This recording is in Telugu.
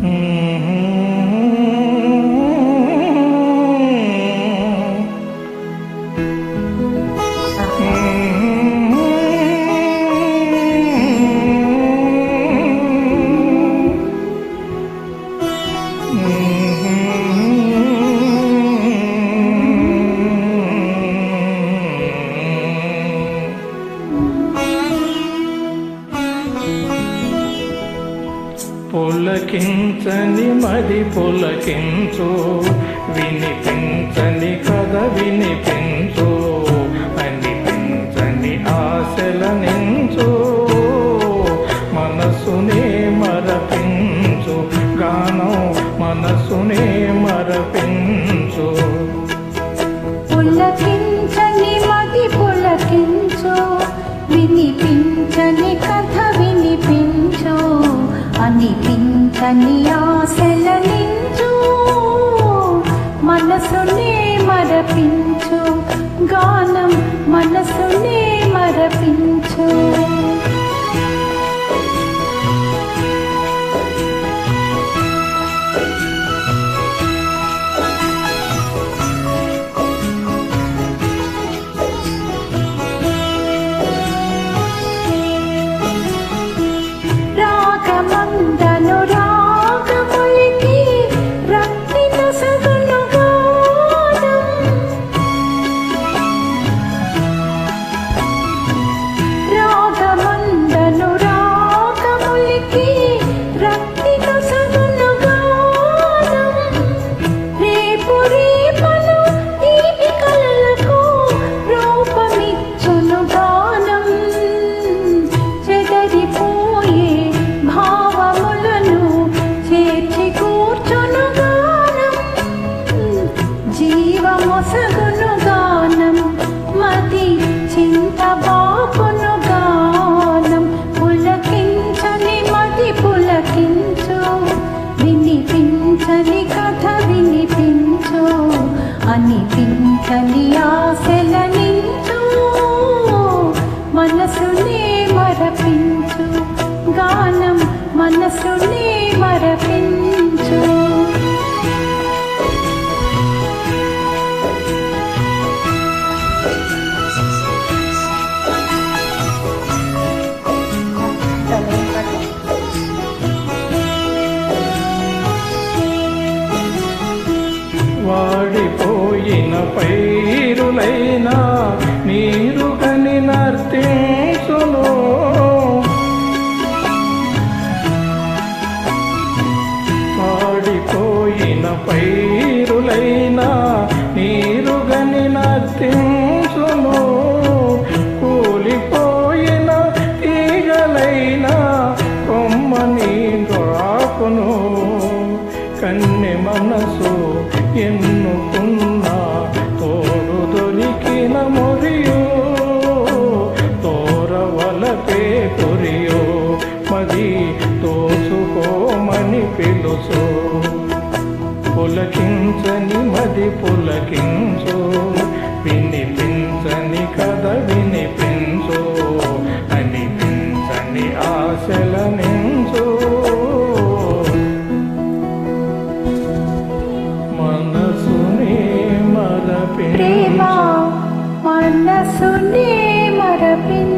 Mm. పొలకించని మరి పులకించు వినిపించని కథ విని కనిపించని ఆ అనిపించని కథ వినిపించో అనిపించని ఆశ పైరులైనా నీరు కని నర్తేసును పాడిపోయిన పైరులైనా నీరు గని నర్తేసును కూలిపోయిన తీగలైనా కొమ్మ నీ రాకును కన్నె మనసు ఎన్నుకున్నా పులకించని మది పులకించో. వినిపించని కథ వినిపించో. అనిపించని ఆశల నించో. మనసుని మరపి మనసుని మరపి